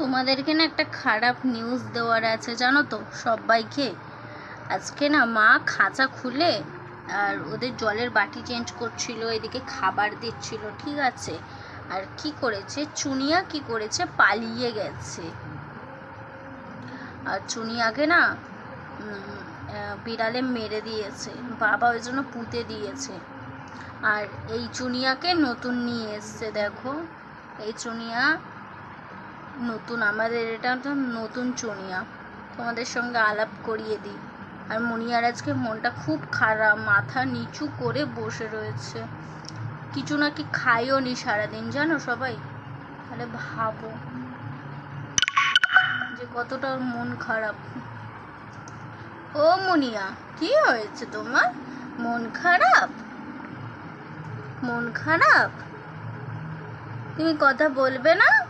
তোমাদেরকে না একটা খারাপ নিউজ দেওয়ার আছে, জানো তো সবাইকে আজকে না মা খাঁচা খুলে আর ওদের জলের বাটি চেঞ্জ করছিল, এদিকে খাবার দিচ্ছিল, ঠিক আছে। আর কি করেছে? চুনিয়া কি করেছে? পালিয়ে গেছে। আর চুনিয়াকে না বিড়ালে মেরে দিয়েছে। বাবা ওই জন্য পুঁতে দিয়েছে। আর এই চুনিয়াকে নতুন নিয়ে এসছে, দেখো। এই চুনিয়া নতুন, আমাদের এটা তো নতুন চুনিয়া। তোমাদের সঙ্গে আলাপ করিয়ে দিই। আর মুনিয়ার আজকে মনটা খুব খারাপ, মাথা নিচু করে বসে রয়েছে। কিছু নাকি খাইও নি সারাদিন, জানো সবাই? তাহলে ভাবো যে কতটা ওর মন খারাপ। ও মুনিয়া, কি হয়েছে তোমার? মন খারাপ? মন খারাপ? তুমি কথা বলবে না?